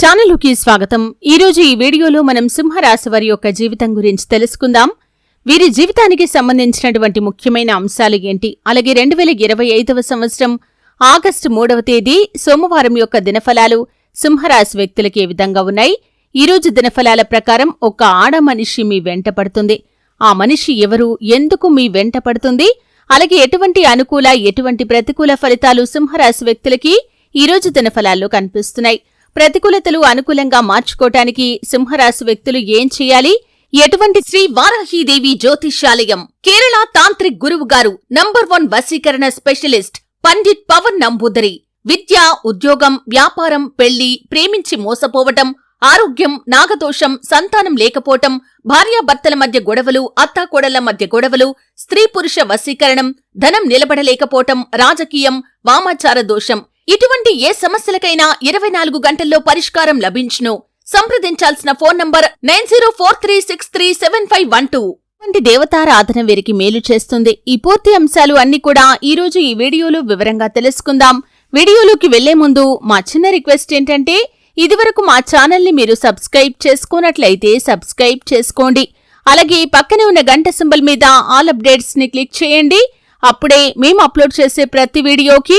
ఛానల్కి స్వాగతం. ఈరోజు ఈ వీడియోలో మనం సింహరాశి వారి యొక్క జీవితం గురించి తెలుసుకుందాం. వీరి జీవితానికి సంబంధించినటువంటి ముఖ్యమైన అంశాలు ఏంటి? అలాగే రెండు వేల ఇరవై ఐదవ సంవత్సరం ఆగస్టు మూడవ తేదీ సోమవారం యొక్క దినఫలాలు సింహరాశి వ్యక్తులకు ఏ విధంగా ఉన్నాయి? ఈరోజు దినఫలాల ప్రకారం ఒక ఆడ మనిషి మీ వెంట పడుతుంది. ఆ మనిషి ఎవరు? ఎందుకు మీ వెంట పడుతుంది? అలాగే ఎటువంటి అనుకూల ఎటువంటి ప్రతికూల ఫలితాలు సింహరాశి వ్యక్తులకి ఈరోజు దినఫలాల్లో కనిపిస్తున్నాయి? ప్రతికూలతలు అనుకూలంగా మార్చుకోటానికి సింహరాశి వ్యక్తులు ఏం చేయాలి? ఎటువంటి శ్రీ వారాహీదేవి జ్యోతిష్యాలయం కేరళ తాంత్రిక్ గురువు గారు నంబర్ వన్ వశీకరణ స్పెషలిస్ట్ పండిట్ పవన్ నంబూదరి. విద్య ఉద్యోగం వ్యాపారం పెళ్ళి ప్రేమించి మోసపోవటం ఆరోగ్యం నాగదోషం సంతానం లేకపోవటం భార్యాభర్తల మధ్య గొడవలు అత్తాకోడళ్ళ మధ్య గొడవలు స్త్రీ పురుష వశీకరణం ధనం నిలబడలేకపోవటం రాజకీయం వామాచార దోషం ఇటువంటి ఏ సమస్యలకైనా ఇరవై నాలుగు గంటల్లో పరిష్కారం లభించును. సంప్రదించాల్సిన phone number nine zero four three six three seven five one two. వంటి దేవతారాధన వీరికి మేలు చేస్తుంది. ఈ పూర్తి అంశాలు అన్ని కూడా ఈ రోజు ఈ వీడియోలో వివరంగా తెలుసుకుందాం. వీడియోలోకి వెళ్ళే ముందు మా చిన్న రిక్వెస్ట్ ఏంటంటే ఇదివరకు మా ఛానల్ని మీరు సబ్స్క్రైబ్ చేసుకున్నట్లయితే సబ్స్క్రైబ్ చేసుకోండి. అలాగే పక్కనే ఉన్న గంట సింబల్ మీద ఆల్ అప్డేట్స్ని క్లిక్ చేయండి. అప్పుడే మేము అప్లోడ్ చేసే ప్రతి వీడియోకి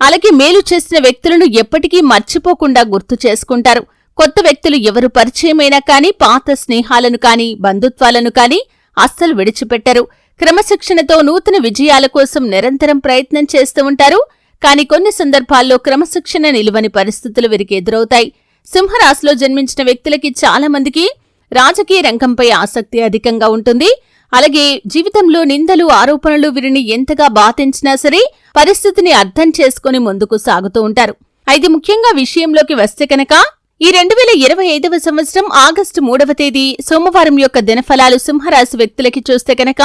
అలాగే మేలు చేసిన వ్యక్తులను ఎప్పటికీ మర్చిపోకుండా గుర్తు చేసుకుంటారు. కొత్త వ్యక్తులు ఎవరు పరిచయమైనా కానీ పాత స్నేహాలను కానీ బంధుత్వాలను కానీ అస్సలు విడిచిపెట్టరు. క్రమశిక్షణతో నూతన విజయాల కోసం నిరంతరం ప్రయత్నం చేస్తూ ఉంటారు. కాని కొన్ని సందర్భాల్లో క్రమశిక్షణ నిలువని పరిస్థితులు వీరికి ఎదురవుతాయి. సింహరాశిలో జన్మించిన వ్యక్తులకి చాలా మందికి రాజకీయ రంగంపై ఆసక్తి అధికంగా ఉంటుంది. అలాగే జీవితంలో నిందలు ఆరోపణలు వీరిని ఎంతగా బాధించినా సరే పరిస్థితిని అర్థం చేసుకుని ముందుకు సాగుతూ ఉంటారు. అయితే ముఖ్యంగా విషయంలోకి వస్తే కనుక ఈ రెండు వేల ఇరవై ఐదవ సంవత్సరం ఆగస్టు మూడవ తేదీ సోమవారం యొక్క దినఫలాలు సింహరాశి వ్యక్తులకి చూస్తే కనుక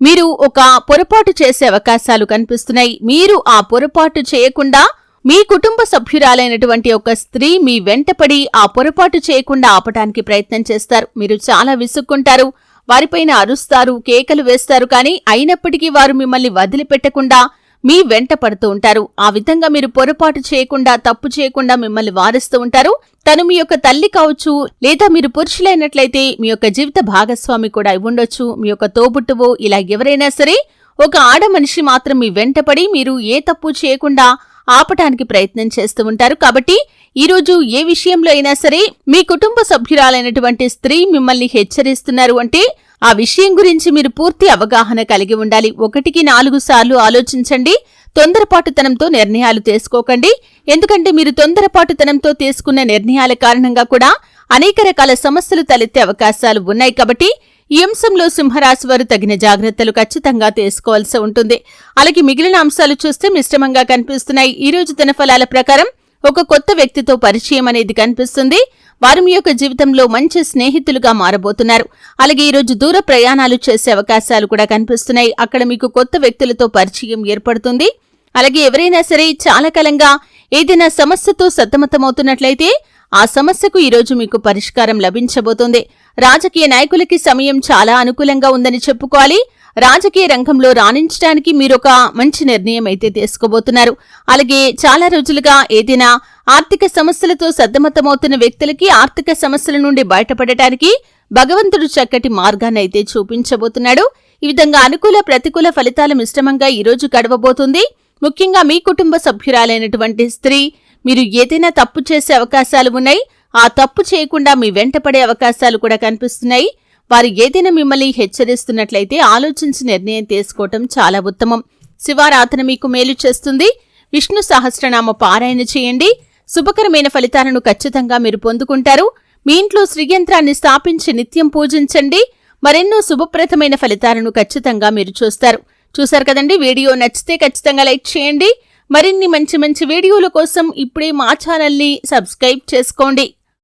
మీరు ఒక పొరపాటు చేసే అవకాశాలు కనిపిస్తున్నాయి. మీరు ఆ పొరపాటు చేయకుండా మీ కుటుంబ సభ్యురాలైనటువంటి ఒక స్త్రీ మీ వెంటపడి ఆ పొరపాటు చేయకుండా ఆపటానికి ప్రయత్నం చేస్తారు. మీరు చాలా విసుక్కుంటారు. వారిపైన అరుస్తారు కేకలు వేస్తారు కానీ అయినప్పటికీ వారు మిమ్మల్ని వదిలిపెట్టకుండా మీ వెంట పడుతూ ఉంటారు. ఆ విధంగా మీరు పొరపాటు చేయకుండా తప్పు చేయకుండా మిమ్మల్ని వారిస్తూ ఉంటారు. తను మీ యొక్క తల్లి కావచ్చు లేదా మీరు పురుషులైనట్లయితే మీ యొక్క జీవిత భాగస్వామి కూడా అయి ఉండొచ్చు. మీ యొక్క తోబుట్టువో ఇలా ఎవరైనా సరే ఒక ఆడ మనిషి మాత్రం మీ వెంటపడి మీరు ఏ తప్పు చేయకుండా ఆపటానికి ప్రయత్నం చేస్తూ ఉంటారు. కాబట్టి ఈరోజు ఏ విషయంలో అయినా సరే మీ కుటుంబ సభ్యురాలైనటువంటి స్త్రీ మిమ్మల్ని హెచ్చరిస్తున్నారు అంటే ఆ విషయం గురించి మీరు పూర్తి అవగాహన కలిగి ఉండాలి. ఒకటికి నాలుగు సార్లు ఆలోచించండి. తొందరపాటుతనంతో నిర్ణయాలు తీసుకోకండి. ఎందుకంటే మీరు తొందరపాటుతనంతో తీసుకున్న నిర్ణయాల కారణంగా కూడా అనేక రకాల సమస్యలు తలెత్తే అవకాశాలు ఉన్నాయి. కాబట్టి ఈ అంశంలో సింహరాశి వారు తగిన జాగ్రత్తలు ఖచ్చితంగా తీసుకోవాల్సి ఉంటుంది. అలాగే మిగిలిన అంశాలు చూస్తే మిశ్రమంగా కనిపిస్తున్నాయి. ఈ రోజు దినఫలాల ప్రకారం ఒక కొత్త వ్యక్తితో పరిచయం అనేది కనిపిస్తుంది. వారు మీ యొక్క జీవితంలో మంచి స్నేహితులుగా మారబోతున్నారు. అలాగే ఈరోజు దూర ప్రయాణాలు చేసే అవకాశాలు కూడా కనిపిస్తున్నాయి. అక్కడ మీకు కొత్త వ్యక్తులతో పరిచయం ఏర్పడుతుంది. అలాగే ఎవరైనా సరే చాలా కాలంగా ఏదైనా సమస్యతో సతమతమవుతున్నట్లయితే ఆ సమస్యకు ఈరోజు మీకు పరిష్కారం లభించబోతుంది. రాజకీయ నాయకులకి సమయం చాలా అనుకూలంగా ఉందని చెప్పుకోవాలి. రాజకీయ రంగంలో రాణించడానికి మీరొక మంచి నిర్ణయం అయితే తీసుకోబోతున్నారు. అలాగే చాలా రోజులుగా ఏదైనా ఆర్థిక సమస్యలతో సద్దమతమవుతున్న వ్యక్తులకి ఆర్థిక సమస్యల నుండి బయటపడటానికి భగవంతుడు చక్కటి మార్గాన్ని అయితే చూపించబోతున్నాడు. ఈ విధంగా అనుకూల ప్రతికూల ఫలితాల మిశ్రమంగా ఈరోజు గడవబోతుంది. ముఖ్యంగా మీ కుటుంబ సభ్యురాలైనటువంటి స్త్రీ మీరు ఏదైనా తప్పు చేసే అవకాశాలు ఉన్నాయి. ఆ తప్పు చేయకుండా మీ వెంటపడే అవకాశాలు కూడా కనిపిస్తున్నాయి. వారు ఏదైనా మిమ్మల్ని హెచ్చరిస్తున్నట్లయితే ఆలోచించి నిర్ణయం తీసుకోవటం చాలా ఉత్తమం. శివారాధన మీకు మేలు చేస్తుంది. విష్ణు సహస్రనామ పారాయణ చేయండి. శుభకరమైన ఫలితాలను ఖచ్చితంగా మీరు పొందుకుంటారు. మీ ఇంట్లో శ్రీయంత్రాన్ని స్థాపించి నిత్యం పూజించండి. మరెన్నో శుభప్రదమైన ఫలితాలను ఖచ్చితంగా మీరు చూస్తారు. చూశారు కదండి? వీడియో నచ్చితే ఖచ్చితంగా లైక్ చేయండి. మరిన్ని మంచి మంచి వీడియోల కోసం ఇప్పుడే మా ఛానల్ని సబ్స్క్రైబ్ చేసుకోండి.